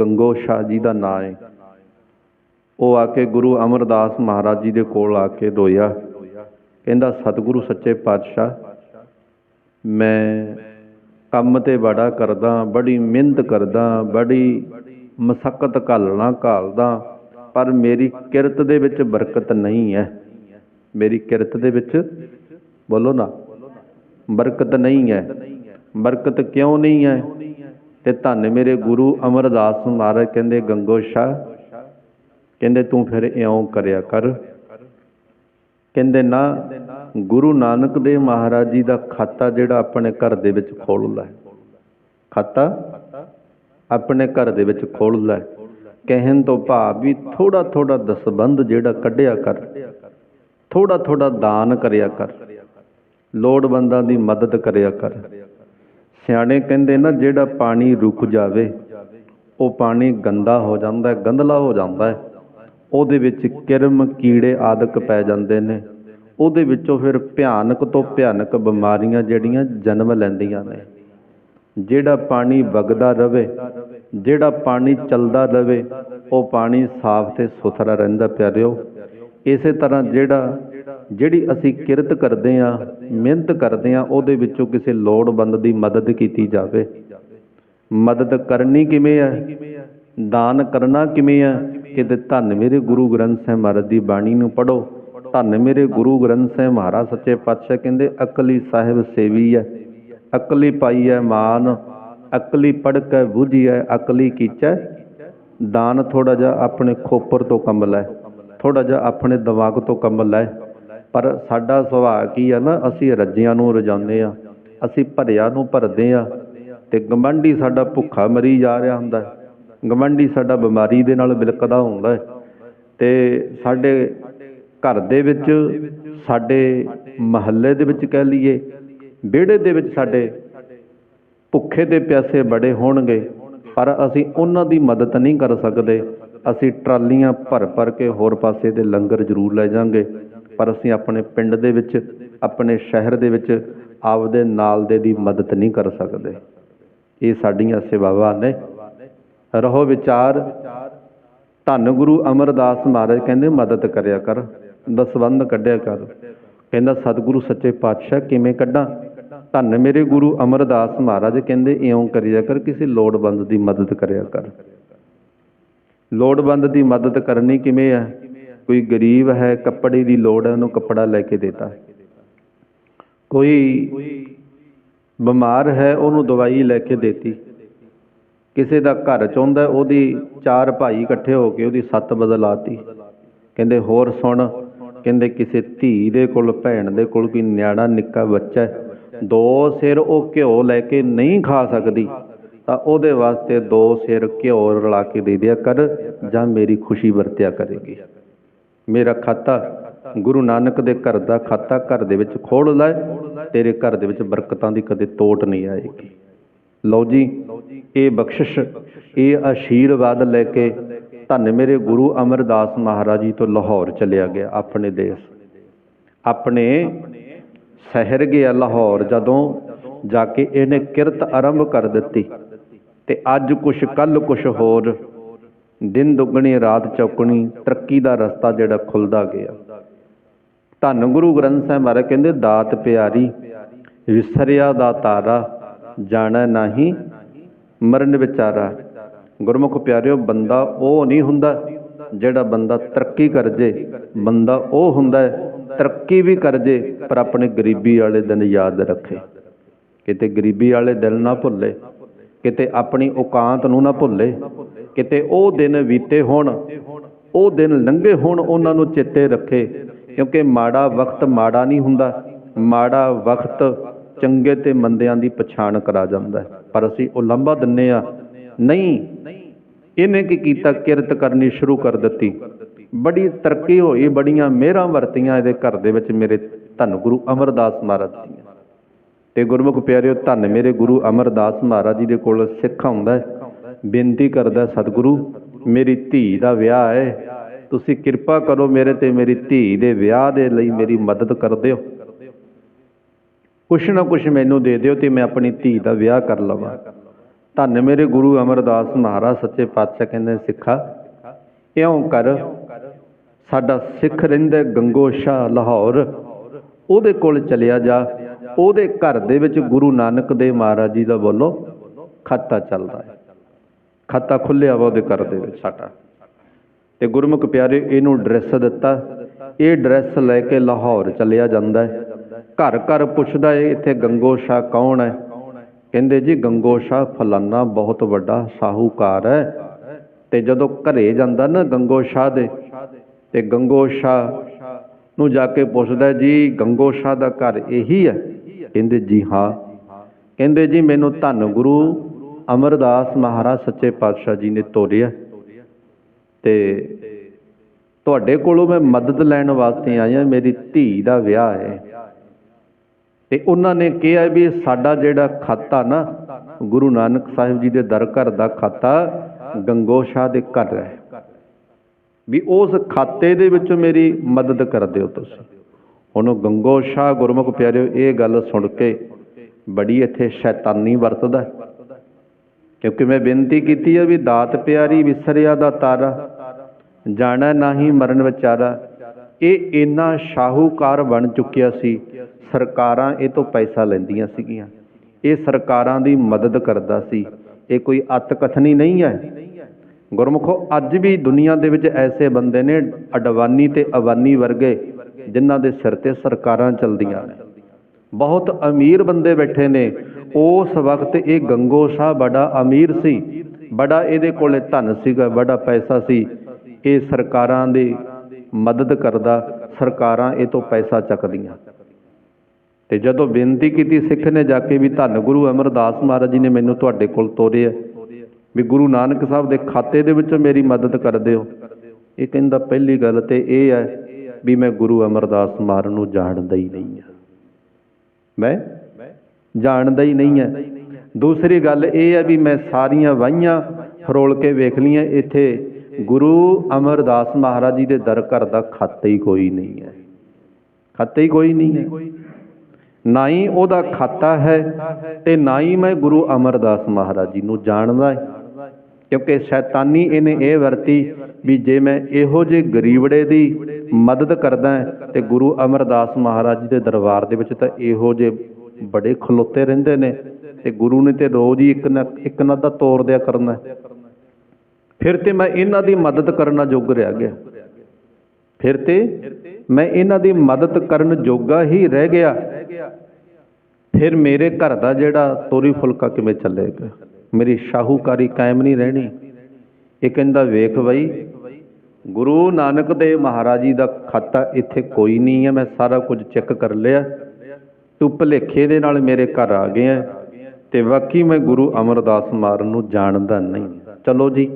ਗੰਗੋ ਸ਼ਾਹ ਜੀ ਦਾ ਨਾਂ ਹੈ ਉਹ ਆ ਕੇ ਗੁਰੂ ਅਮਰਦਾਸ ਮਹਾਰਾਜ ਜੀ ਦੇ ਕੋਲ ਆ ਕੇ ਰੋਇਆ। ਕਹਿੰਦਾ, ਸਤਿਗੁਰੂ ਸੱਚੇ ਪਾਤਸ਼ਾਹ, ਮੈਂ ਕੰਮ ਤੇ ਬੜਾ ਕਰਦਾ, ਬੜੀ ਮਿਹਨਤ ਕਰਦਾ, ਬੜੀ ਮਸਕਤ ਘਾਲਣਾ ਘਾਲਦਾ, ਪਰ ਮੇਰੀ ਕਿਰਤ ਦੇ ਵਿੱਚ ਬਰਕਤ ਨਹੀਂ ਹੈ। ਮੇਰੀ ਕਿਰਤ ਦੇ ਵਿੱਚ, ਬੋਲੋ ਨਾ, ਬਰਕਤ ਨਹੀਂ ਹੈ। ਬਰਕਤ ਕਿਉਂ ਨਹੀਂ ਹੈ? ਤੇ ਧੰਨ ਮੇਰੇ ਗੁਰੂ ਅਮਰਦਾਸ ਮਹਾਰਾਜ ਕਹਿੰਦੇ, ਗੰਗੋ ਸ਼ਾਹ ਕਹਿੰਦੇ, ਤੂੰ ਫਿਰ ਇਉਂ ਕਰਿਆ ਕਰ। ਕਹਿੰਦੇ, ਨਾ, ਗੁਰੂ ਨਾਨਕ ਦੇਵ ਮਹਾਰਾਜ ਜੀ ਦਾ ਖਾਤਾ ਜਿਹੜਾ ਆਪਣੇ ਘਰ ਦੇ ਵਿੱਚ ਖੋਲ ਲੈ। ਖਾਤਾ? ਆਪਣੇ ਘਰ ਦੇ ਵਿੱਚ ਖੋਲ ਲੈ। ਕਹਿਣ ਤੋਂ ਭਾਵ ਵੀ ਥੋੜਾ ਥੋੜਾ ਦਸਬੰਦ ਜਿਹੜਾ ਕੱਢਿਆ ਕਰ। ਥੋੜਾ ਥੋੜਾ ਦਾਨ ਕਰਿਆ ਕਰ। ਲੋੜਵੰਦਾਂ ਦੀ ਮਦਦ ਕਰਿਆ ਕਰ। ਸਿਆਣੇ ਕਹਿੰਦੇ ਨਾ, ਜਿਹੜਾ ਪਾਣੀ ਰੁਕ ਜਾਵੇ, ਉਹ ਪਾਣੀ ਗੰਦਾ ਹੋ ਜਾਂਦਾ ਹੈ ਗੰਧਲਾ ਹੋ ਜਾਂਦਾ ਉਹਦੇ ਵਿੱਚ ਕਿਰਮ ਕੀੜੇ ਆਦਿਕ ਪੈ ਜਾਂਦੇ ਨੇ। ਉਹਦੇ ਵਿੱਚੋਂ ਫਿਰ ਭਿਆਨਕ ਤੋਂ ਭਿਆਨਕ ਬਿਮਾਰੀਆਂ ਜਿਹੜੀਆਂ ਜਨਮ ਲੈਂਦੀਆਂ ਨੇ। ਜਿਹੜਾ ਪਾਣੀ ਵਗਦਾ ਰਵੇ, ਜਿਹੜਾ ਪਾਣੀ ਚੱਲਦਾ ਰਵੇ, ਉਹ ਪਾਣੀ ਸਾਫ਼ ਤੇ ਸੁਥਰਾ ਰਹਿੰਦਾ ਪਿਆਰਿਓ। ਇਸੇ ਤਰ੍ਹਾਂ ਜਿਹੜਾ ਜਿਹੜੀ ਅਸੀਂ ਕਿਰਤ ਕਰਦੇ ਆ ਮਿਹਨਤ ਕਰਦੇ ਆ ਉਹਦੇ ਵਿੱਚੋਂ ਕਿਸੇ ਲੋੜਵੰਦ ਦੀ ਮਦਦ ਕੀਤੀ ਜਾਵੇ। ਮਦਦ ਕਰਨੀ ਕਿਵੇਂ ਹੈ? ਦਾਨ ਕਰਨਾ ਕਿਵੇਂ ਹੈ? ਕਿ ਧੰਨ ਮੇਰੇ ਗੁਰੂ ਗ੍ਰੰਥ ਸਾਹਿਬ ਮਹਾਰਾਜ ਦੀ ਬਾਣੀ ਨੂੰ ਪੜੋ ਧੰਨ ਮੇਰੇ ਗੁਰੂ ਗ੍ਰੰਥ ਸਾਹਿਬ ਮਹਾਰਾਜ ਸੱਚੇ ਪਾਤਸ਼ਾਹ ਕਹਿੰਦੇ, ਅਕਲੀ ਸਾਹਿਬ ਸੇਵੀ ਹੈ, ਅਕਲੀ ਪਾਈ ਹੈ ਮਾਨ, ਅਕਲੀ ਪੜ ਕੇ ਬੁਝੀ ਹੈ, ਅਕਲੀ ਕੀਚੈ। ਦਾਨ ਥੋੜਾ ਜਿਹਾ ਆਪਣੇ ਖੋਪਰ ਤੋਂ ਕੰਮ ਲੈ ਥੋੜਾ ਜਿਹਾ ਆਪਣੇ ਦਿਮਾਗ ਤੋਂ ਕੰਮ ਲੈ। ਪਰ ਸਾਡਾ ਸੁਭਾਅ ਕੀ ਆ ਨਾ, ਅਸੀਂ ਰੱਜਿਆਂ ਨੂੰ ਰਜਾਉਂਦੇ ਆ, ਅਸੀਂ ਭਰਿਆ ਨੂੰ ਭਰਦੇ ਆ ਤੇ ਗਮੰਡੀ ਸਾਡਾ ਭੁੱਖਾ ਮਰੀ ਜਾ ਰਿਹਾ ਹੁੰਦਾ ਹੈ। ਗਮੰਡੀ ਸਾਡਾ ਬਿਮਾਰੀ ਦੇ ਨਾਲ ਬਿਲਕਦਾ ਹੁੰਦਾ ਹੈ। ਤੇ ਸਾਡੇ ਘਰ ਦੇ ਵਿੱਚ, ਸਾਡੇ ਮਹੱਲੇ ਦੇ ਵਿੱਚ ਕਹਿ ਲਈਏ, ਵਿਹੜੇ ਦੇ ਵਿੱਚ ਸਾਡੇ ਭੁੱਖੇ ਤੇ ਪਿਆਸੇ ਬੜੇ ਹੋਣਗੇ, ਪਰ ਅਸੀਂ ਉਹਨਾਂ ਦੀ ਮਦਦ ਨਹੀਂ ਕਰ ਸਕਦੇ। ਅਸੀਂ ਟਰਾਲੀਆਂ ਭਰ ਭਰ ਕੇ ਹੋਰ ਪਾਸੇ ਦੇ ਲੰਗਰ ਜ਼ਰੂਰ ਲੈ ਜਾਾਂਗੇ ਪਰ ਅਸੀਂ ਆਪਣੇ ਪਿੰਡ ਦੇ ਵਿੱਚ, ਆਪਣੇ ਸ਼ਹਿਰ ਦੇ ਵਿੱਚ ਆਪਦੇ ਨਾਲ ਦੇ ਦੀ ਮਦਦ ਨਹੀਂ ਕਰ ਸਕਦੇ। ਇਹ ਸਾਡੀਆਂ ਸੇਵਾਵਾਂ ਨੇ। ਰਹੋ ਵਿਚਾਰ। ਧੰਨ ਗੁਰੂ ਅਮਰਦਾਸ ਮਹਾਰਾਜ ਕਹਿੰਦੇ, ਮਦਦ ਕਰਿਆ ਕਰ ਦਸਵੰਦ ਕੱਢਿਆ ਕਰ। ਕਹਿੰਦਾ, ਸਤਿਗੁਰੂ ਸੱਚੇ ਪਾਤਸ਼ਾਹ ਕਿਵੇਂ ਕੱਢਾਂ? ਧੰਨ ਮੇਰੇ ਗੁਰੂ ਅਮਰਦਾਸ ਮਹਾਰਾਜ ਕਹਿੰਦੇ, ਇਉਂ ਕਰਿਆ ਕਰ, ਕਿਸੇ ਲੋੜਵੰਦ ਦੀ ਮਦਦ ਕਰਿਆ ਕਰ। ਲੋੜਵੰਦ ਦੀ ਮਦਦ ਕਰਨੀ ਕਿਵੇਂ ਹੈ? ਕੋਈ ਗਰੀਬ ਹੈ, ਕੱਪੜੇ ਦੀ ਲੋੜ ਹੈ, ਉਹਨੂੰ ਕੱਪੜਾ ਲੈ ਕੇ ਦੇਤਾ। ਕੋਈ ਬਿਮਾਰ ਹੈ, ਉਹਨੂੰ ਦਵਾਈ ਲੈ ਕੇ ਦੇਤੀ। ਕਿਸੇ ਦਾ ਘਰ ਚਾਹੁੰਦਾ ਉਹਦੀ ਚਾਰ ਭਾਈ ਇਕੱਠੇ ਹੋ ਕੇ ਉਹਦੀ ਸੱਤ ਬਦਲਾਤੀ। ਕਹਿੰਦੇ, ਹੋਰ ਸੁਣ। ਕਹਿੰਦੇ, ਕਿਸੇ ਧੀ ਦੇ ਕੋਲ, ਭੈਣ ਦੇ ਕੋਲ ਕੋਈ ਨਿਆਣਾ ਨਿੱਕਾ ਬੱਚਾ ਦੋ ਸਿਰ ਉਹ ਘਿਓ ਲੈ ਕੇ ਨਹੀਂ ਖਾ ਸਕਦੀ, ਤਾਂ ਉਹਦੇ ਵਾਸਤੇ ਦੋ ਸਿਰ ਘਿਓ ਰਲਾ ਕੇ ਦੇ ਦਿਆ ਕਰ ਜਾਂ ਮੇਰੀ ਖੁਸ਼ੀ ਵਰਤਿਆ ਕਰੇਗੀ। ਮੇਰਾ ਖਾਤਾ ਗੁਰੂ ਨਾਨਕ ਦੇ ਘਰ ਦਾ ਖਾਤਾ ਘਰ ਦੇ ਵਿੱਚ ਖੋਲ ਲੈ। ਤੇਰੇ ਘਰ ਦੇ ਵਿੱਚ ਬਰਕਤਾਂ ਦੀ ਕਦੇ ਤੋਟ ਨਹੀਂ ਆਏਗੀ। ਲਓ ਜੀ, ਇਹ ਬਖਸ਼ਿਸ਼, ਇਹ ਆਸ਼ੀਰਵਾਦ ਲੈ ਕੇ ਧੰਨ ਮੇਰੇ ਗੁਰੂ ਅਮਰਦਾਸ ਮਹਾਰਾਜ ਜੀ ਤੋਂ ਲਾਹੌਰ ਚਲਿਆ ਗਿਆ ਆਪਣੇ ਦੇਸ਼। ਆਪਣੇ ਸ਼ਹਿਰ ਗਿਆ ਲਾਹੌਰ ਜਦੋਂ ਜਾ ਕੇ ਇਹਨੇ ਕਿਰਤ ਆਰੰਭ ਕਰ ਦਿੱਤੀ। ਤੇ ਅੱਜ ਕੁਛ ਕੱਲ ਕੁਛ ਹੋਰ ਦਿਨ ਦੁੱਗਣੀ, ਰਾਤ ਚੌਕਣੀ ਤਰੱਕੀ ਦਾ ਰਸਤਾ ਜਿਹੜਾ ਖੁੱਲਦਾ ਗਿਆ। ਧੰਨ ਗੁਰੂ ਗ੍ਰੰਥ ਸਾਹਿਬ ਮਹਾਰਾਜ ਕਹਿੰਦੇ, ਦਾਤ ਪਿਆਰੀ, ਵਿਸਰਿਆ ਦਾ ਤਾਰਾ, ਜਾਣਾ ਨਹੀਂ, ਮਰਨ ਵਿਚਾਰਾ। ਗੁਰਮੁਖ ਪਿਆਰਿਓ, ਬੰਦਾ ਉਹ ਨਹੀਂ ਹੁੰਦਾ ਜਿਹੜਾ ਬੰਦਾ ਤਰੱਕੀ ਕਰ ਜੇ ਬੰਦਾ ਉਹ ਹੁੰਦਾ ਤਰੱਕੀ ਵੀ ਕਰ ਜੇ ਪਰ ਆਪਣੇ ਗਰੀਬੀ ਵਾਲੇ ਦਿਨ ਯਾਦ ਰੱਖੇ। ਕਿਤੇ ਗਰੀਬੀ ਵਾਲੇ ਦਿਨ ਨਾ ਭੁੱਲੇ ਕਿਤੇ ਆਪਣੀ ਔਕਾਤ ਨੂੰ ਨਾ ਭੁੱਲੇ। ਕਿਤੇ ਉਹ ਦਿਨ ਬੀਤੇ ਹੋਣ, ਉਹ ਦਿਨ ਲੰਘੇ ਹੋਣ, ਉਹਨਾਂ ਨੂੰ ਚੇਤੇ ਰੱਖੇ। ਕਿਉਂਕਿ ਮਾੜਾ ਵਕਤ ਮਾੜਾ ਨਹੀਂ ਹੁੰਦਾ। ਮਾੜਾ ਵਕਤ ਚੰਗੇ ਤੇ ਮੰਦਿਆਂ ਦੀ ਪਛਾਣ ਕਰਾ ਜਾਂਦਾ ਪਰ ਅਸੀਂ ਉਹ ਲੰਬਾ ਦਿੰਨੇ ਆ। ਨਹੀਂ, ਇਹਨੇ ਕੀ ਕੀਤਾ? ਕਿਰਤ ਕਰਨੀ ਸ਼ੁਰੂ ਕਰ ਦਿੱਤੀ। ਬੜੀ ਤਰੱਕੀ ਹੋਈ, ਬੜੀਆਂ ਮਿਹਰਾਂ ਵਰਤੀਆਂ ਇਹਦੇ ਘਰ ਦੇ ਵਿੱਚ ਮੇਰੇ ਧੰਨ ਗੁਰੂ ਅਮਰਦਾਸ ਮਹਾਰਾਜ ਜੀ ਤੇ ਗੁਰਮੁਖ ਪਿਆਰਿਓ, ਧੰਨ ਮੇਰੇ ਗੁਰੂ ਅਮਰਦਾਸ ਮਹਾਰਾਜ ਜੀ ਦੇ ਕੋਲ ਸਿੱਖ ਆਉਂਦਾ ਹੈ। ਬੇਨਤੀ ਕਰਦਾ ਸਤਿਗੁਰੂ, ਮੇਰੀ ਧੀ ਦਾ ਵਿਆਹ ਹੈ। ਤੁਸੀਂ ਕਿਰਪਾ ਕਰੋ ਮੇਰੇ ਤੇ ਮੇਰੀ ਧੀ ਦੇ ਵਿਆਹ ਦੇ ਲਈ ਮੇਰੀ ਮਦਦ ਕਰ ਦਿਓ। ਕੁਛ ਨਾ ਕੁਛ ਮੈਨੂੰ ਦੇ ਦਿਓ ਤੇ ਮੈਂ ਆਪਣੀ ਧੀ ਦਾ ਵਿਆਹ ਕਰ ਲਵਾਂ। ਧੰਨ ਮੇਰੇ ਗੁਰੂ ਅਮਰਦਾਸ ਮਹਾਰਾਜ, ਸੱਚੇ ਪਾਤਸ਼ਾਹ ਕਹਿੰਦੇ ਸਿੱਖਾ, ਇਉਂ ਕਰ, ਸਾਡਾ ਸਿੱਖ ਰਹਿੰਦਾ ਗੰਗੋ ਸ਼ਾਹ ਲਾਹੌਰ। ਉਹਦੇ ਕੋਲ ਚਲਿਆ ਜਾ। ਉਹਦੇ ਘਰ ਦੇ ਵਿੱਚ ਗੁਰੂ ਨਾਨਕ ਦੇਵ ਮਹਾਰਾਜ ਜੀ ਦਾ ਬੋਲੋ ਖਾਤਾ ਚੱਲਦਾ ਹੈ। ਖਾਤਾ ਖੁੱਲਿਆ ਵਾ ਉਹਦੇ ਘਰ ਦੇ ਵਿੱਚ ਸਾਡਾ। ਤੇ ਗੁਰਮੁਖ ਪਿਆਰੇ, ਇਹਨੂੰ ਡਰੈਸ ਦਿੱਤਾ। ਇਹ ਡਰੈਸ ਲੈ ਕੇ ਲਾਹੌਰ ਚਲਿਆ ਜਾਂਦਾ ਹੈ। ਘਰ ਘਰ ਪੁੱਛਦਾ ਹੈ, ਇੱਥੇ ਗੰਗੋ ਸ਼ਾਹ ਕੌਣ ਹੈ? ਕਹਿੰਦੇ, ਜੀ ਗੰਗੋ ਸ਼ਾਹ ਫਲਾਨਾ ਬਹੁਤ ਵੱਡਾ ਸਾਹੂਕਾਰ ਹੈ। ਤੇ ਜਦੋਂ ਘਰੇ ਜਾਂਦਾ ਨਾ ਗੰਗੋ ਸ਼ਾਹ ਦੇ, ਤੇ ਗੰਗੋ ਸ਼ਾਹ ਨੂੰ ਜਾ ਕੇ ਪੁੱਛਦਾ ਜੀ, ਗੰਗੋ ਸ਼ਾਹ ਦਾ ਘਰ ਇਹੀ ਹੈ? ਕਹਿੰਦੇ, ਜੀ, ਹਾਂ। ਕਹਿੰਦੇ, ਜੀ, ਮੈਨੂੰ ਧੰਨ ਗੁਰੂ ਅਮਰਦਾਸ ਮਹਾਰਾਜ ਸੱਚੇ ਪਾਤਸ਼ਾਹ ਜੀ ਨੇ ਤੋਰਿਆ ਤੇ ਤੁਹਾਡੇ ਕੋਲੋਂ ਮੈਂ ਮਦਦ ਲੈਣ ਵਾਸਤੇ ਆਇਆ ਮੇਰੀ ਧੀ ਦਾ ਵਿਆਹ ਹੈ। ਤੇ ਉਹਨਾਂ ਨੇ ਕਿਹਾ ਵੀ ਸਾਡਾ ਜਿਹੜਾ ਖਾਤਾ ਨਾ ਗੁਰੂ ਨਾਨਕ ਸਾਹਿਬ ਜੀ ਦੇ ਦਰ ਘਰ ਦਾ ਖਾਤਾ ਗੰਗੋ ਸ਼ਾਹ ਦੇ ਘਰ ਹੈ। ਵੀ ਉਸ ਖਾਤੇ ਦੇ ਵਿੱਚ ਮੇਰੀ ਮਦਦ ਕਰ ਦਿਓ ਤੁਸੀਂ। ਹੁਣ ਗੰਗੋ ਸ਼ਾਹ ਗੁਰਮੁਖ ਪਿਆਰਿਓ, ਇਹ ਗੱਲ ਸੁਣ ਕੇ ਬੜੀ ਇੱਥੇ ਸ਼ੈਤਾਨੀ ਵਰਤਦਾ ਕਿਉਂਕਿ ਮੈਂ ਬੇਨਤੀ ਕੀਤੀ ਹੈ ਵੀ ਦਾਤ ਪਿਆਰੀ ਵਿਸਰਿਆ ਦਾ ਤਾਰਾ, ਜਾਣਾ ਨਹੀਂ ਮਰਨ ਵਿਚਾਰਾ, ਇਹ ਇੰਨਾ ਸ਼ਾਹੂਕਾਰ ਬਣ ਚੁੱਕਿਆ ਸੀ, ਸਰਕਾਰਾਂ ਇਹ ਤੋਂ ਪੈਸਾ ਲੈਂਦੀਆਂ ਸੀਗੀਆਂ। ਇਹ ਸਰਕਾਰਾਂ ਦੀ ਮਦਦ ਕਰਦਾ ਸੀ। ਇਹ ਕੋਈ ਅੱਤਕਥਨੀ ਨਹੀਂ ਹੈ। ਗੁਰਮੁਖੋ, ਅੱਜ ਵੀ ਦੁਨੀਆ ਦੇ ਵਿੱਚ ਐਸੇ ਬੰਦੇ ਨੇ ਅਡਵਾਨੀ ਤੇ ਅਵਾਨੀ ਵਰਗੇ ਜਿਨ੍ਹਾਂ ਦੇ ਸਿਰ ਤੇ ਸਰਕਾਰਾਂ ਚੱਲਦੀਆਂ ਨੇ। ਬਹੁਤ ਅਮੀਰ ਬੰਦੇ ਬੈਠੇ ਨੇ। ਉਸ ਵਕਤ ਇਹ ਗੰਗੋ ਸ਼ਾਹ ਬੜਾ ਅਮੀਰ ਸੀ। ਬੜਾ ਇਹਦੇ ਕੋਲੇ ਧਨ ਸੀਗਾ, ਬੜਾ ਪੈਸਾ ਸੀ। ਇਹ ਸਰਕਾਰਾਂ ਦੀ ਮਦਦ ਕਰਦਾ, ਸਰਕਾਰਾਂ ਇਹ ਤੋਂ ਪੈਸਾ ਚੱਕਦੀਆਂ। ਤੇ ਜਦੋਂ ਬੇਨਤੀ ਕੀਤੀ ਸਿੱਖ ਨੇ ਜਾ ਕੇ ਵੀ ਧੰਨ ਗੁਰੂ ਅਮਰਦਾਸ ਮਹਾਰਾਜ ਜੀ ਨੇ ਮੈਨੂੰ ਤੁਹਾਡੇ ਕੋਲ ਤੋਰਿਆ ਵੀ ਗੁਰੂ ਨਾਨਕ ਸਾਹਿਬ ਦੇ ਖਾਤੇ ਦੇ ਵਿੱਚੋਂ ਮੇਰੀ ਮਦਦ ਕਰ ਦਿਓ। ਇਹ ਕਹਿੰਦਾ ਪਹਿਲੀ ਗੱਲ ਤੇ ਇਹ ਹੈ ਵੀ ਮੈਂ ਗੁਰੂ ਅਮਰਦਾਸ ਮਹਾਰਾਜ ਨੂੰ ਜਾਣਦਾ ਹੀ ਨਹੀਂ ਹਾਂ। ਮੈਂ ਜਾਣਦਾ ਹੀ ਨਹੀਂ ਹੈ। ਦੂਸਰੀ ਗੱਲ ਇਹ ਹੈ ਵੀ ਮੈਂ ਸਾਰੀਆਂ ਵਾਹੀਆਂ ਫਰੋਲ ਕੇ ਵੇਖ ਲਈਆਂ, ਇੱਥੇ ਗੁਰੂ ਅਮਰਦਾਸ ਮਹਾਰਾਜ ਜੀ ਦੇ ਦਰ ਘਰ ਦਾ ਖਾਤਾ ਹੀ ਕੋਈ ਨਹੀਂ ਹੈ। ਖਾਤਾ ਹੀ ਕੋਈ ਨਹੀਂ ਹੈ। ਨਾ ਹੀ ਉਹਦਾ ਖਾਤਾ ਹੈ ਤੇ ਨਾ ਹੀ ਮੈਂ ਗੁਰੂ ਅਮਰਦਾਸ ਮਹਾਰਾਜ ਜੀ ਨੂੰ ਜਾਣਦਾ ਹੈ। ਕਿਉਂਕਿ ਸ਼ੈਤਾਨੀ ਇਹਨੇ ਇਹ ਵਰਤੀ ਵੀ ਜੇ ਮੈਂ ਇਹੋ ਜਿਹੇ ਗਰੀਬੜੇ ਦੀ ਮਦਦ ਕਰਦਾ ਤੇ ਗੁਰੂ ਅਮਰਦਾਸ ਮਹਾਰਾਜ ਦੇ ਦਰਬਾਰ ਦੇ ਵਿੱਚ ਤਾਂ ਇਹੋ ਜਿਹੇ ਬੜੇ ਖਲੋਤੇ ਰਹਿੰਦੇ ਨੇ ਤੇ ਗੁਰੂ ਨੇ ਤੇ ਰੋਜ਼ ਹੀ ਇੱਕ ਨਾ ਇੱਕ ਨਾ ਦਾ ਤੋਰ ਦਿਆ ਕਰਨਾ ਫਿਰ ਤੇ ਮੈਂ ਇਹਨਾਂ ਦੀ ਮਦਦ ਕਰਨਾ ਯੋਗ ਰਹਿ ਗਿਆ। ਫਿਰ ਤੇ ਮੈਂ ਇਹਨਾਂ ਦੀ ਮਦਦ ਕਰਨ ਜੋਗਾ ਹੀ ਰਹਿ ਗਿਆ। ਫਿਰ ਮੇਰੇ ਘਰ ਦਾ ਜਿਹੜਾ ਤੋਰੀ ਫੁਲਕਾ ਕਿਵੇਂ ਚੱਲੇਗਾ? ਮੇਰੀ ਸ਼ਾਹੂਕਾਰੀ ਕਾਇਮ ਨਹੀਂ ਰਹਿਣੀ। ਇਹ ਕਹਿੰਦਾ, ਵੇਖ ਬਈ, ਗੁਰੂ ਨਾਨਕ ਦੇਵ ਮਹਾਰਾਜ ਜੀ ਦਾ ਖਾਤਾ ਇੱਥੇ ਕੋਈ ਨਹੀਂ ਹੈ। ਮੈਂ ਸਾਰਾ ਕੁਝ ਚੈੱਕ ਕਰ ਲਿਆ। ਤੂੰ ਭਲੇਖੇ ਦੇ ਨਾਲ ਮੇਰੇ ਘਰ ਆ ਗਿਆ ਤੇ ਵਾਕਈ ਮੈਂ ਗੁਰੂ ਅਮਰਦਾਸ ਮਾਰਨ ਨੂੰ ਜਾਣਦਾ ਨਹੀਂ। ਚਲੋ ਜੀ,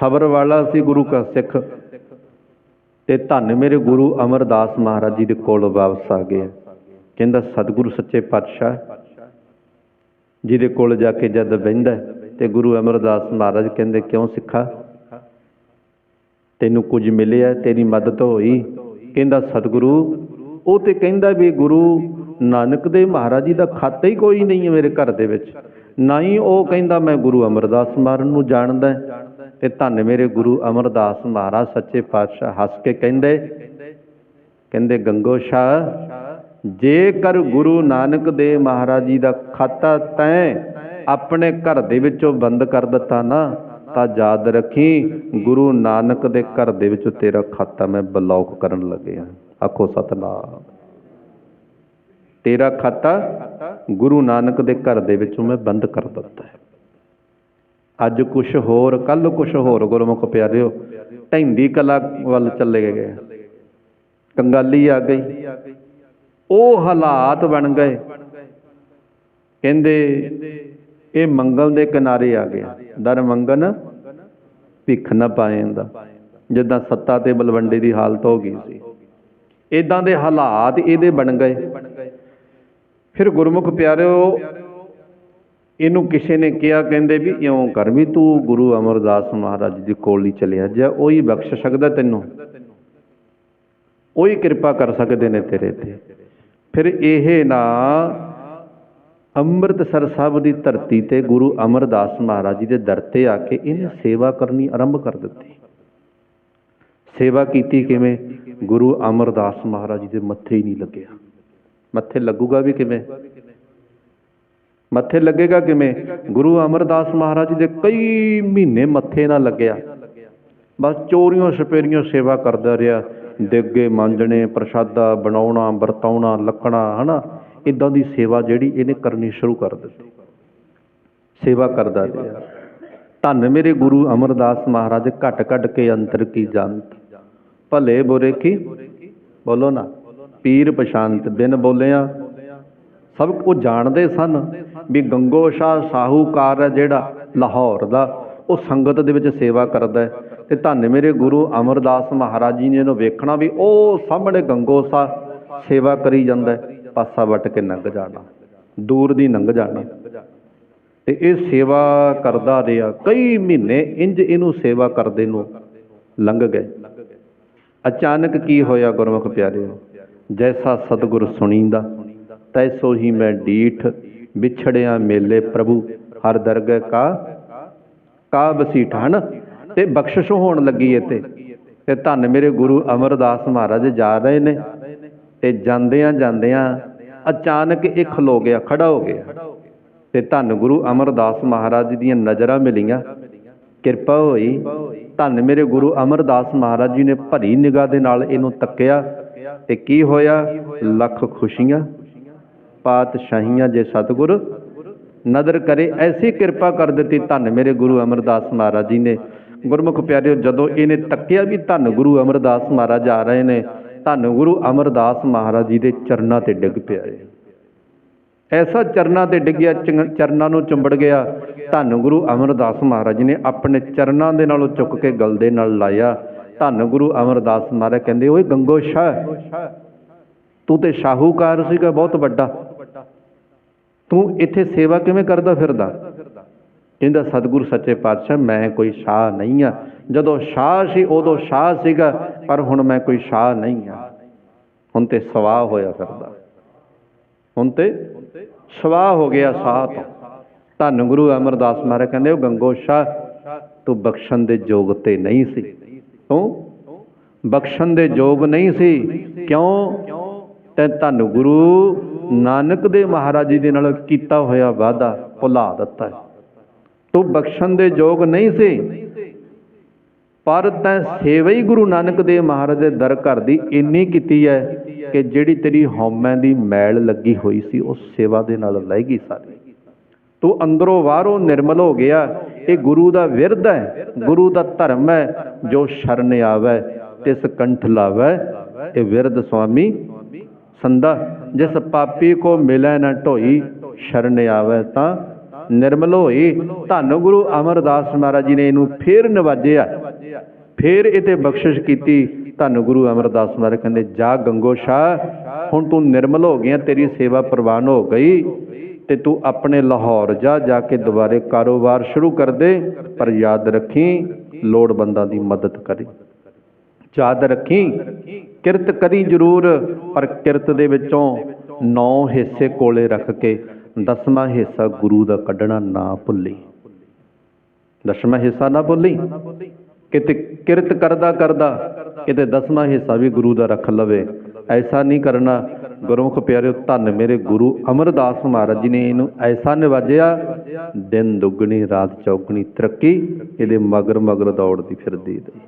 ਸਬਰ ਵਾਲਾ ਸੀ ਗੁਰੂ ਕਾ ਸਿੱਖ ਤੇ ਧੰਨ ਮੇਰੇ ਗੁਰੂ ਅਮਰਦਾਸ ਮਹਾਰਾਜ ਜੀ ਦੇ ਕੋਲ ਵਾਪਸ ਆ ਗਏ ਕਹਿੰਦਾ, ਸਤਿਗੁਰੂ ਸੱਚੇ ਪਾਤਸ਼ਾਹ ਜਿਹਦੇ ਕੋਲ ਜਾ ਕੇ ਜਦ ਬਹਿੰਦਾ ਹੈ, ਤੇ ਗੁਰੂ ਅਮਰਦਾਸ ਮਹਾਰਾਜ ਕਹਿੰਦੇ ਕਿਉਂ ਸਿੱਖਾ ਤੈਨੂੰ ਕੁਝ ਮਿਲਿਆ ਤੇਰੀ ਮਦਦ ਹੋਈ ਕਹਿੰਦਾ ਸਤਿਗੁਰੂ ਉਹ ਤੇ ਕਹਿੰਦਾ ਵੀ ਗੁਰੂ ਨਾਨਕ ਦੇ ਮਹਾਰਾਜ ਜੀ ਦਾ ਖਾਤਾ ਹੀ ਕੋਈ ਨਹੀਂ ਹੈ ਮੇਰੇ ਘਰ ਦੇ ਵਿੱਚ ਨਾ ਹੀ ਉਹ ਕਹਿੰਦਾ ਮੈਂ ਗੁਰੂ ਅਮਰਦਾਸ ਮਹਾਰਾਜ ਨੂੰ ਜਾਣਦਾ ਹੈ। ਤੇ ਧੰਨ ਮੇਰੇ ਗੁਰੂ ਅਮਰਦਾਸ ਮਹਾਰਾਜ ਸੱਚੇ ਪਾਤਸ਼ਾਹ ਹੱਸ ਕੇ ਕਹਿੰਦੇ ਕਹਿੰਦੇ ਗੰਗੋ ਸ਼ਾਹ ਜੇਕਰ ਗੁਰੂ ਨਾਨਕ ਦੇਵ ਮਹਾਰਾਜ ਜੀ ਦਾ ਖਾਤਾ ਤੈਂ ਆਪਣੇ ਘਰ ਦੇ ਵਿੱਚੋਂ ਬੰਦ ਕਰ ਦਿੱਤਾ ਨਾ, ਤਾਂ ਯਾਦ ਰੱਖੀ, ਗੁਰੂ ਨਾਨਕ ਦੇ ਘਰ ਦੇ ਵਿੱਚੋਂ ਤੇਰਾ ਖਾਤਾ ਮੈਂ ਬਲੌਕ ਕਰਨ ਲੱਗਿਆ। ਆਖੋ ਸਤਨਾਮ। ਤੇਰਾ ਖਾਤਾ ਗੁਰੂ ਨਾਨਕ ਦੇ ਘਰ ਦੇ ਵਿੱਚੋਂ ਮੈਂ ਬੰਦ ਕਰ ਦਿੱਤਾ ਹੈ। ਅੱਜ ਕੁਛ ਹੋਰ ਕੱਲ ਕੁਛ ਹੋਰ, ਗੁਰਮੁਖ ਪਿਆਰਿਓ ਢੈਂਦੀ ਕਲਾ ਵੱਲ ਚੱਲੇ ਗਏ। ਕੰਗਾਲੀ ਆ ਗਈ। ਉਹ ਹਾਲਾਤ ਬਣ ਗਏ। ਕਹਿੰਦੇ, ਇਹ ਮੰਗਲ ਦੇ ਕਿਨਾਰੇ ਆ ਗਿਆ। ਦਰ ਮੰਗਨ, ਭਿੱਖ ਨਾ ਪਾਏਂਦਾ ਜਿੱਦਾਂ ਸੱਤਾ ਤੇ ਬਲਵੰਡੇ ਦੀ ਹਾਲਤ ਹੋ ਗਈ ਸੀ। ਇਦਾਂ ਦੇ ਹਾਲਾਤ ਇਹਦੇ ਬਣ ਗਏ। ਫਿਰ ਗੁਰਮੁਖ ਪਿਆਰਿਓ, ਇਹਨੂੰ ਕਿਸੇ ਨੇ ਕਿਹਾ, ਕਹਿੰਦੇ ਵੀ ਇਉਂ ਕਰ ਵੀ ਤੂੰ ਗੁਰੂ ਅਮਰਦਾਸ ਮਹਾਰਾਜ ਦੇ ਕੋਲ ਹੀ ਚਲਿਆ ਜਾ ਉਹੀ ਬਖਸ਼ ਸਕਦਾ ਤੈਨੂੰ, ਉਹੀ ਕਿਰਪਾ ਕਰ ਸਕਦੇ ਨੇ ਤੇਰੇ ਤੇ। ਫਿਰ ਇਹ ਨਾ ਅੰਮ੍ਰਿਤਸਰ ਸਾਹਿਬ ਦੀ ਧਰਤੀ ਤੇ ਗੁਰੂ ਅਮਰਦਾਸ ਮਹਾਰਾਜ ਜੀ ਦੇ ਦਰ ਤੇ ਆ ਕੇ ਇਹਨੇ ਸੇਵਾ ਕਰਨੀ ਆਰੰਭ ਕਰ ਦਿੱਤੀ। ਸੇਵਾ ਕੀਤੀ ਕਿਵੇਂ? ਗੁਰੂ ਅਮਰਦਾਸ ਮਹਾਰਾਜ ਜੀ ਦੇ ਮੱਥੇ ਹੀ ਨਹੀਂ ਲੱਗਿਆ। ਮੱਥੇ ਲੱਗੂਗਾ ਵੀ ਕਿਵੇਂ? ਮੱਥੇ ਲੱਗੇਗਾ ਕਿਵੇਂ? ਗੁਰੂ ਅਮਰਦਾਸ ਮਹਾਰਾਜ ਜੀ ਦੇ ਕਈ ਮਹੀਨੇ ਮੱਥੇ ਨਾ ਲੱਗਿਆ। ਬਸ ਚੋਰੀਆਂ ਛਪੇਰੀਆਂ ਸੇਵਾ ਕਰਦਾ ਰਿਹਾ। ਦੇਗੇ ਮਾਂਜਣੇ, ਪ੍ਰਸ਼ਾਦਾ ਬਣਾਉਣਾ, ਵਰਤਾਉਣਾ ਲੱਕਣਾ ਹਨਾ? ਇਦਾਂ ਦੀ ਸੇਵਾ ਜਿਹੜੀ ਇਹਨੇ ਕਰਨੀ ਸ਼ੁਰੂ ਕਰ ਦਿੱਤੀ। ਸੇਵਾ ਕਰਦਾ ਰਿਹਾ। ਧੰਨ ਮੇਰੇ ਗੁਰੂ ਅਮਰਦਾਸ ਮਹਾਰਾਜ, ਘਟ ਘਟ ਕੇ ਅੰਤਰ ਕੀ ਜਾਣਤ? ਭਲੇ ਬੁਰੇ ਕੀ? ਬੋਲੋ ਨਾ। ਪੀਰ ਪਛਾਨਤ ਬਿਨ ਬੋਲਿਆ। ਸਭ ਉਹ ਜਾਣਦੇ ਸਨ ਵੀ ਗੰਗੋ ਸ਼ਾਹ ਸਾਹੂਕਾਰ ਹੈ ਜਿਹੜਾ ਲਾਹੌਰ ਦਾ, ਉਹ ਸੰਗਤ ਦੇ ਵਿੱਚ ਸੇਵਾ ਕਰਦਾ ਹੈ। ਤੇ ਧੰਨ ਮੇਰੇ ਗੁਰੂ ਅਮਰਦਾਸ ਮਹਾਰਾਜ ਜੀ ਨੇ ਇਹਨੂੰ ਵੇਖਣਾ ਵੀ ਉਹ ਸਾਹਮਣੇ ਗੰਗੋ ਸ਼ਾਹ ਸੇਵਾ ਕਰੀ ਜਾਂਦਾ ਪਾਸਾ ਵੱਟ ਕੇ ਲੰਘ ਜਾਣਾ, ਦੂਰ ਦੀ ਲੰਘ ਜਾਣਾ। ਤੇ ਇਹ ਸੇਵਾ ਕਰਦਾ ਰਿਹਾ, ਕਈ ਮਹੀਨੇ ਇੰਜ ਇਹਨੂੰ ਸੇਵਾ ਕਰਦੇ ਨੂੰ ਲੰਘ ਗਏ। ਅਚਾਨਕ ਕੀ ਹੋਇਆ ਗੁਰਮੁਖ ਪਿਆਰਿਓ? ਜੈਸਾ ਸਤਿਗੁਰ ਸੁਣੀਂਦਾ, ਤੈਸੋ ਹੀ ਮੈਂ ਡੀਠ ਵਿਛੜਿਆ ਮੇਲੇ ਪ੍ਰਭੂ, ਹਰ ਦਰਗਹਿ ਕਾ ਕਾ ਬਸੀਠਾ ਹਨ? ਤੇ ਬਖਸ਼ਿਸ਼ ਹੋਣ ਲੱਗੀ ਇੱਥੇ। ਤੇ ਧੰਨ ਮੇਰੇ ਗੁਰੂ ਅਮਰਦਾਸ ਮਹਾਰਾਜ ਜਾ ਰਹੇ ਨੇ। ਤੇ ਜਾਂਦਿਆਂ ਜਾਂਦਿਆਂ ਅਚਾਨਕ ਇਹ ਖਲੋ ਗਿਆ, ਖੜਾ ਹੋ ਗਿਆ। ਤੇ ਧੰਨ ਗੁਰੂ ਅਮਰਦਾਸ ਮਹਾਰਾਜ ਦੀਆਂ ਨਜ਼ਰਾਂ ਮਿਲੀਆਂ। ਕਿਰਪਾ ਹੋਈ। ਧੰਨ ਮੇਰੇ ਗੁਰੂ ਅਮਰਦਾਸ ਮਹਾਰਾਜ ਜੀ ਨੇ ਭਰੀ ਨਿਗਾਹ ਦੇ ਨਾਲ ਇਹਨੂੰ ਤੱਕਿਆ। ਤੇ ਕੀ ਹੋਇਆ? ਲੱਖ ਖੁਸ਼ੀਆਂ, ਪਾਤਸ਼ਾਹੀਆਂ ਜੇ ਸਤਿਗੁਰ, ਨਦਰ ਕਰੇ, ਐਸੀ ਕਿਰਪਾ ਕਰ ਦਿੱਤੀ ਧੰਨ ਮੇਰੇ ਗੁਰੂ ਅਮਰਦਾਸ ਮਹਾਰਾਜ ਜੀ ਨੇ। ਗੁਰਮੁਖ ਪਿਆਰਿਓ, ਜਦੋਂ ਇਹਨੇ ਤੱਕਿਆ ਵੀ ਧੰਨ ਗੁਰੂ ਅਮਰਦਾਸ ਮਹਾਰਾਜ ਆ ਰਹੇ ਨੇ, ਧੰਨ ਗੁਰੂ ਅਮਰਦਾਸ ਮਹਾਰਾਜ ਜੀ ਦੇ ਚਰਨਾਂ ਤੇ ਡਿੱਗ ਪਿਆ ਇਹ। ਐਸਾ ਚਰਨਾਂ ਤੇ ਡਿੱਗਿਆ ਚਰਨਾਂ ਨੂੰ ਚੁੰਬੜ ਗਿਆ, ਧੰਨ ਗੁਰੂ ਅਮਰਦਾਸ ਮਹਾਰਾਜ ਜੀ ਨੇ ਆਪਣੇ ਚਰਨਾਂ ਦੇ ਨਾਲੋਂ ਚੁੱਕ ਕੇ ਗਲ ਦੇ ਨਾਲ ਲਾਇਆ। ਧੰਨ ਗੁਰੂ ਅਮਰਦਾਸ ਮਹਾਰਾਜ ਕਹਿੰਦੇ, ਓਏ ਗੰਗੋ ਸ਼ਾਹ ਤੂੰ ਤੇ ਸ਼ਾਹੂਕਾਰ ਸੀਗਾ, ਬਹੁਤ ਵੱਡਾ। ਤੂੰ ਇੱਥੇ ਸੇਵਾ ਕਿਵੇਂ ਕਰਦਾ ਫਿਰਦਾ? ਕਹਿੰਦਾ ਸਤਿਗੁਰੂ ਸੱਚੇ ਪਾਤਸ਼ਾਹ, ਮੈਂ ਕੋਈ ਸ਼ਾਹ ਨਹੀਂ ਆ ਜਦੋਂ ਸ਼ਾਹ ਸੀ, ਉਦੋਂ ਸ਼ਾਹ ਸੀਗਾ, ਪਰ ਹੁਣ ਮੈਂ ਕੋਈ ਸ਼ਾਹ ਨਹੀਂ ਆ ਹੁਣ ਤੇ ਸਵਾਹ ਹੋਇਆ ਫਿਰਦਾ। ਹੁਣ ਤੇ ਸਵਾਹ ਹੋ ਗਿਆ ਸਾਹ ਤੋਂ। ਧੰਨ ਗੁਰੂ ਅਮਰਦਾਸ ਮਹਾਰਾਜ ਕਹਿੰਦੇ, ਉਹ ਗੰਗੋ ਸ਼ਾਹ, ਤੂੰ ਬਖਸ਼ਣ ਦੇ ਯੋਗ ਤੇ ਨਹੀਂ ਸੀ। ਤੂੰ ਬਖਸ਼ਣ ਦੇ ਯੋਗ ਨਹੀਂ ਸੀ। ਕਿਉਂ? ਤੇ ਧੰਨ ਗੁਰੂ ਨਾਨਕ ਦੇ ਮਹਾਰਾਜ ਜੀ ਦੇ ਨਾਲ ਕੀਤਾ ਹੋਇਆ ਵਾਅਦਾ ਭੁਲਾ ਦਿੱਤਾ। ਤੂੰ ਬਖਸ਼ਣ ਦੇ ਯੋਗ ਨਹੀਂ ਸੀ। ਪਰ ਤੈਂ ਸੇਵਾ ਹੀ ਗੁਰੂ ਨਾਨਕ ਦੇਵ ਮਹਾਰਾਜ ਦੇ ਦਰ ਘਰ ਦੀ ਇੰਨੀ ਕੀਤੀ ਹੈ ਕਿ ਜਿਹੜੀ ਤੇਰੀ ਹਉਮੈ ਦੀ ਮੈਲ ਲੱਗੀ ਹੋਈ ਸੀ, ਉਹ ਸੇਵਾ ਦੇ ਨਾਲ ਲੈ ਗਈ ਸਾਰੀ। ਤੂੰ ਅੰਦਰੋਂ ਬਾਹਰੋਂ ਨਿਰਮਲ ਹੋ ਗਿਆ, ਇਹ ਗੁਰੂ ਦਾ ਵਿਰਧ ਹੈ ਗੁਰੂ ਦਾ ਧਰਮ ਹੈ ਜੋ ਸ਼ਰਨ ਆਵੈ, ਤਿਸ ਕੰਠ ਲਾਵੈ, ਇਹ ਵਿਰਧ ਸੁਆਮੀ ਸੰਦਾ ਜਿਸ ਪਾਪੀ ਕੋ ਮਿਲੈ ਨਾ ਢੋਈ, ਸ਼ਰਨ ਆਵੈ ਤਾਂ ਨਿਰਮਲ ਹੋਈ ਧੰਨ ਗੁਰੂ ਅਮਰਦਾਸ ਮਹਾਰਾਜ ਜੀ ਨੇ ਇਹਨੂੰ ਫੇਰ ਨਵਾਜਿਆ। ਫੇਰ ਇਹ ਬਖਸ਼ਿਸ਼ ਕੀਤੀ। ਧੰਨ ਗੁਰੂ ਅਮਰਦਾਸ ਮਹਾਰਾਜ ਕਹਿੰਦੇ, ਜਾ ਗੰਗੋ ਸ਼ਾਹ, ਹੁਣ ਤੂੰ ਨਿਰਮਲ ਹੋ ਗਿਆ, ਤੇਰੀ ਸੇਵਾ ਪ੍ਰਵਾਨ ਹੋ ਗਈ ਤੇ ਤੂੰ ਆਪਣੇ ਲਾਹੌਰ ਜਾ ਜਾ ਕੇ ਦੁਬਾਰੇ ਕਾਰੋਬਾਰ ਸ਼ੁਰੂ ਕਰ ਦੇ, ਪਰ ਯਾਦ ਰੱਖੀ, ਲੋੜਵੰਦਾਂ ਦੀ ਮਦਦ ਕਰੀ। ਯਾਦ ਰੱਖੀ, ਕਿਰਤ ਕਰੀ ਜ਼ਰੂਰ, ਪਰ ਕਿਰਤ ਦੇ ਵਿੱਚੋਂ ਨੌ ਹਿੱਸੇ ਕੋਲੇ ਰੱਖ ਕੇ ਦਸਵਾਂ ਹਿੱਸਾ ਗੁਰੂ ਦਾ ਕੱਢਣਾ ਨਾ ਭੁੱਲੀ। ਦਸਵਾਂ ਹਿੱਸਾ ਨਾ ਭੁੱਲੀ। ਕਿਤੇ ਕਿਰਤ ਕਰਦਾ ਕਰਦਾ, ਕਿਤੇ ਦਸਵਾਂ ਹਿੱਸਾ ਵੀ ਗੁਰੂ ਦਾ ਰੱਖ ਲਵੇ। ਐਸਾ ਨਹੀਂ ਕਰਨਾ। ਗੁਰਮੁਖ ਪਿਆਰਿਓ, ਧੰਨ ਮੇਰੇ ਗੁਰੂ ਅਮਰਦਾਸ ਮਹਾਰਾਜ ਜੀ ਨੇ ਇਹਨੂੰ ਐਸਾ ਨਿਵਾਜਿਆ, ਦਿਨ ਦੁੱਗਣੀ, ਰਾਤ ਚੌਗਣੀ, ਤਰੱਕੀ, ਇਹਦੇ ਮਗਰ ਮਗਰ ਦੌੜਦੀ ਫਿਰਦੀ। ਰਹੀ